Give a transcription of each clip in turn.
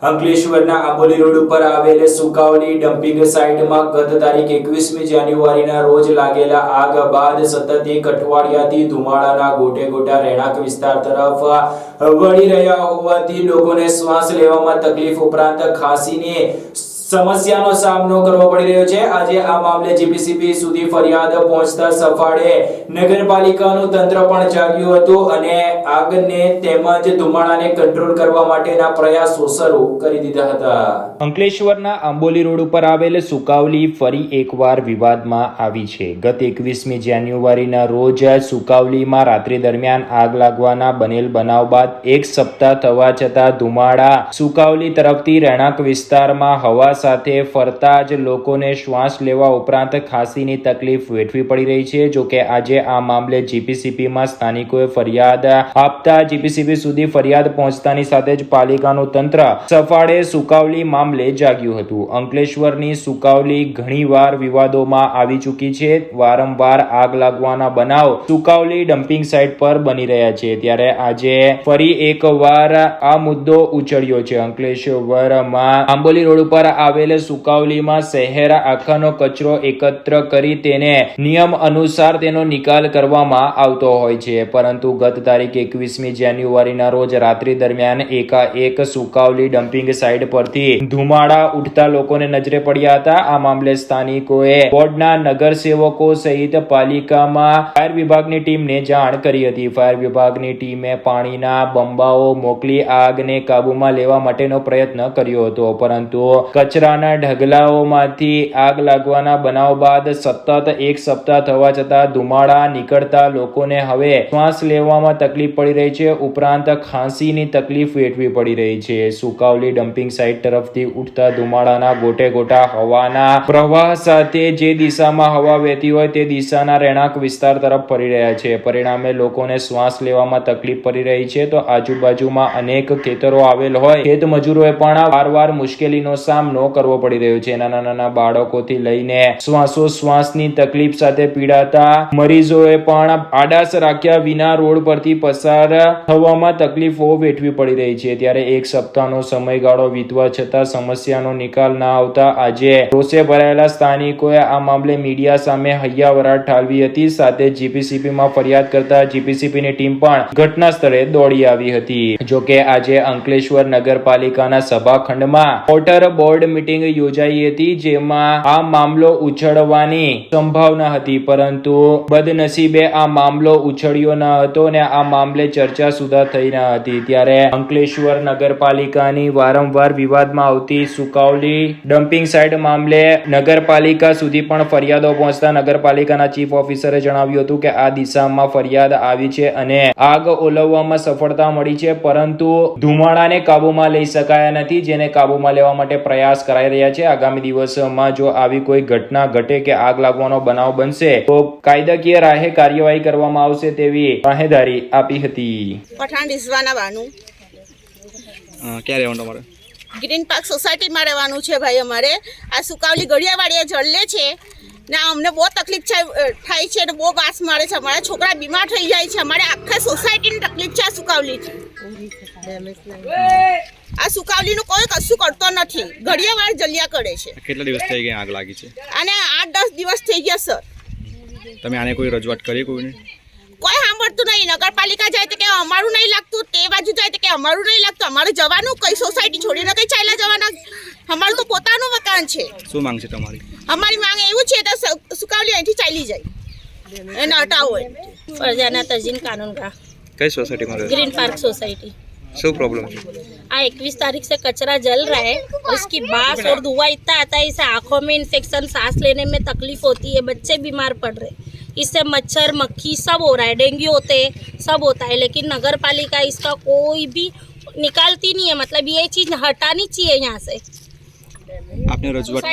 અંકલેશ્વરના આંબોલી રોડ ઉપર આવેલ સુકાવલી ડમ્પિંગ સાઇટમાં ગત તારીખ એકવીસમી જાન્યુઆરીના રોજ લાગેલા આગ બાદ સતત એક અઠવાડિયાથી ધુમાડાના ગોટે ગોટા રહેણાંક વિસ્તાર તરફ વળી રહ્યા હોવાથી લોકોને શ્વાસ લેવામાં તકલીફ ઉપરાંત ખાંસીની સમસ્યાનો સામનો કરવો પડી રહ્યો છે. આજે આ મામલે જીપીસીબી સુધી ફરિયાદ પહોંચતા સફાળે નગરપાલિકાનું તંત્ર પણ જાગ્યું હતું અને આગને તેમજ ધુમાડાને કંટ્રોલ કરવા માટેના પ્રયાસો શરૂ કરી દીધા હતા. અંકલેશ્વરના આંબોલી રોડ ઉપર આવેલ સુકાવલી ફરી એકવાર વિવાદમાં આવી છે. ગત એકવીસમી જાન્યુઆરીના રોજ સુકાવલીમાં રાત્રિ દરમિયાન આગ લાગવાના બનેલ બનાવ બાદ એક સપ્તાહ થવા છતાં ધુમાડા સુકાવલી તરફથી રહેણાંક વિસ્તારમાં હવા સાથે ફરતા જ લોકોને શ્વાસ લેવા ઉપરાંત ખાંસીની તકલીફ વેઠવી પડી રહી છે. જો કે આજે આ મામલે જીપીસીપીમાં સ્થાનિકોએ ફરિયાદ આપતા જીપીસીપી સુધી ફરિયાદ પહોંચતાની સાથે જ પાલિકાનું તંત્ર સફાળે સુકાવલી મામલે જાગ્યું હતું. અંકલેશ્વરની સુકાવલી ઘણીવાર વિવાદોમાં આવી ચૂકી છે. વારંવાર આગ લાગવાના બનાવ સુકાવલી ડમ્પિંગ સાઇટ પર બની રહ્યા છે. ત્યારે આજે ફરી એકવાર આ મુદ્દો ઉછળ્યો છે. અંકલેશ્વરમાં આંબોલી રોડ ઉપર આવેલ સુકાવલીમાં શહેર આખાનો કચરો એકત્ર કરી તેને નિયમ અનુસાર તેનો નિકાલ કરવામાં આવતો હોય છે. પરંતુ ગત તારીખ એકવીસમી જાન્યુઆરીના રોજ રાત્રિ દરમિયાન એકાએક સુકાવલી ડમ્પિંગ સાઇટ પરથી ધુમાડા ઉઠતા લોકોને નજરે પડ્યા હતા. આ મામલે સ્થાનિકોએ બોર્ડના નગરસેવકો સહિત પાલિકામાં ફાયર વિભાગની ટીમને જાણ કરી હતી. ફાયર વિભાગની ટીમે પાણીના બંબાઓ મોકલી આગને કાબૂમાં લેવા માટેનો પ્રયત્ન કર્યો હતો. પરંતુ કચરાના ઢગલાઓમાંથી આગ લાગવાના બનાવ બાદ સતત એક સપ્તાહ થવા છતાં ધુમાડા નીકળતા લોકોને હવે શ્વાસ લેવામાં તકલીફ પડી રહી છે. ઉપરાંત ખાંસીની તકલીફ વેઠવી પડી રહી છે. સુકાવલી ડમ્પિંગ સાઇટ તરફથી ઉઠતા ધુમાડાના ગોટે ગોટા હવાના પ્રવાહ સાથે જે દિશામાં હવા વહેતી હોય તે દિશાના રહેણાંક વિસ્તાર તરફ ફરી રહ્યા છે. પરિણામે લોકોને શ્વાસ લેવામાં તકલીફ પડી રહી છે. તો આજુબાજુમાં અનેક ખેતરો આવેલ હોય. ખેત મજૂરોએ પણ વારવાર મુશ્કેલીનો સામનો કરવો પડી રહ્યો છે. નાના નાના બાળકોથી લઈને શ્વાસોશ્વાસની તકલીફ સાથે પીડાતા મરીઝોએ પણ આડાસ રાખ્યા વિના રોડ પરથી પસાર થવામાં તકલીફો વેઠવી પડી રહી છે. ત્યારે એક સપ્તાહનો સમયગાળો વીતવા છતાં સમસ્યાનો નિકાલ ના આવતા આજે રોષે ભરાયેલા સ્થાનિકોએ આ મામલે મીડિયા સામે હૈયાવરાટ ઠાલવી હતી. સાથે જીપીસીપીમાં ફરિયાદ કરતા જીપીસીપીની ટીમ પણ ઘટના સ્થળે દોડી આવી હતી. જોકે આજે અંકલેશ્વર નગરપાલિકાના સભાખંડમાં વોટર બોર્ડ મીટિંગ યોજાઈ હતી જેમાં આ મામલો ઉછળવાની સંભાવના હતી. પરંતુ બદનસીબે આ મામલો ઉછળ્યો ન હતો અને આ મામલે ચર્ચા સુધા થઈ ન હતી. ત્યારે અંકલેશ્વર નગરપાલિકાની વારંવાર વિવાદમાં આવતી સુકાવલી ડમ્પિંગ સાઇટ મામલે નગરપાલિકા સુધી પણ ફરિયાદો પહોંચતા નગરપાલિકાના ચીફ ઓફિસરે જણાવ્યું હતું કે આ દિશામાં ફરિયાદ આવી છે અને આગ ઓલવવામાં સફળતા મળી છે, પરંતુ ધુમાડાને કાબૂમાં લઈ શકાયા નથી, જેને કાબૂમાં લેવા માટે પ્રયાસ કરાઈ રહ્યા છે. આગામી દિવસોમાં જો આવી કોઈ ઘટના ઘટે કે આગ લાગવાનો બનાવ બનશે તો કાયદાકીય રાહે કાર્યવાહી કરવામાં આવશે તેવી રાહેદારી આપી હતી. પઠાણ રિઝવાના બાનું. ક્યારે ક્યાં રહેવાનું તમારે? ગ્રીન પાર્ક સોસાયટીમાં રહેવાનું છે ભાઈ અમારે. આ સુકાવલી ગળિયાવાડીએ જળલે છે. ને અમને બહુ તકલીફ છે થાય છે અને બહુ વાસ મારે છે. અમારા છોકરા બીમાર થઈ જાય છે. અમારે આખા સોસાયટીની તકલીફ છે આ સુકાવલી આ સુકાવલીનું કોઈ કશું કરતો નથી. ઘડિયાવાર જલિયા કરે છે. કેટલા દિવસ થઈ ગયા આગ લાગી છે? અને આઠ દસ દિવસ થઈ ગયા સર. તમે આને કોઈ રજૂઆત કરી કોઈને? કોઈ સાંભળતું નહીં. નગરપાલિકા જાય તો કે અમારું નહીં લાગતું તે બાજુ જાય તો કે અમારું નહીં લાગતું. અમારે જવાનું કઈ સોસાયટી છોડીને કઈ ચાલ્યા જવાના? અમારું તો પોતાનું મકાન છે. શું માંગ છે તમારી? અમારી માંગ એવું છે તો સુકાવલી અહીંથી ચાલી જાય. એને હટાવો પ્રજાના તજીન કાનૂન કા કઈ સોસાયટીમાં ગ્રીન પાર્ક સોસાયટી. શું प्रॉब्लम आ इक्कीस तारीख से कचरा जल रहा है उसकी बास और धुआँ इतना आता है इसे आँखों में इन्फेक्शन सांस लेने में तकलीफ़ होती है बच्चे बीमार पड़ रहे इससे मच्छर मक्खी सब हो रहा है डेंगू होते हैं सब होता है लेकिन नगर पालिका इसका कोई भी निकालती नहीं है मतलब ये चीज़ हटानी चाहिए यहाँ से। आपने रजुआत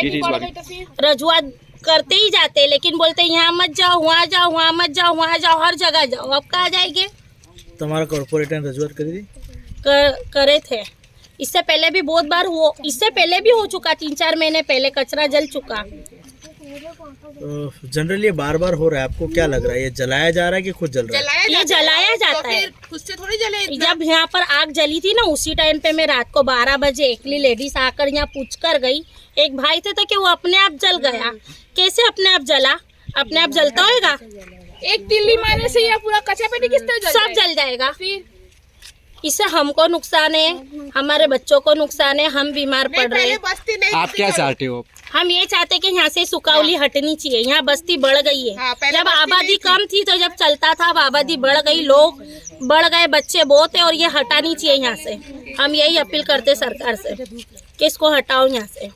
रजुआत करते ही जाते हैं लेकिन बोलते हैं यहाँ मत जाओ वहाँ जाओ वहाँ मत जाओ वहाँ जाओ हर जगह जाओ। अब कहा जाएँगे? तुम्हारा कॉर्पोरेटर रजुआत करेगी कर, करे थे। इससे पहले भी बहुत बार हुआ इससे पहले भी हो चुका तीन चार महीने पहले कचरा जल चुका। जनरली बार बार हो रहा है आपको क्या लग रहा है? ये जलाया जा रहा है कि खुद जल रहा है? ये जलाया जाता है। खुद से थोड़ी जले जब यहाँ पर आग जली थी ना उसी टाइम पे मैं रात को 12 बजे एकली लेडीज़ आकर यहाँ पूछ कर गई। एक भाई थे तो कि वो अपने आप जल गया। कैसे अपने आप जला? अपने आप जलता होगा एक दिल्ली मारने से यह पूरा कच्चा पेटी किस तरह सब जल जाएगा। फिर? इससे हमको नुकसान है हमारे बच्चों को नुकसान है हम बीमार पड़ रहे हैं। आप क्या चाहते हो? हम ये चाहते कि यहाँ से सुकावली हटनी चाहिए यहाँ बस्ती बढ़ गई है। हाँ, जब आबादी कम थी तो जब चलता था अब आबादी बढ़ गई लोग बढ़ गए बच्चे बहुत है और ये हटानी चाहिए यहाँ से। हम यही अपील करते सरकार से कि इसको हटाओ यहाँ से।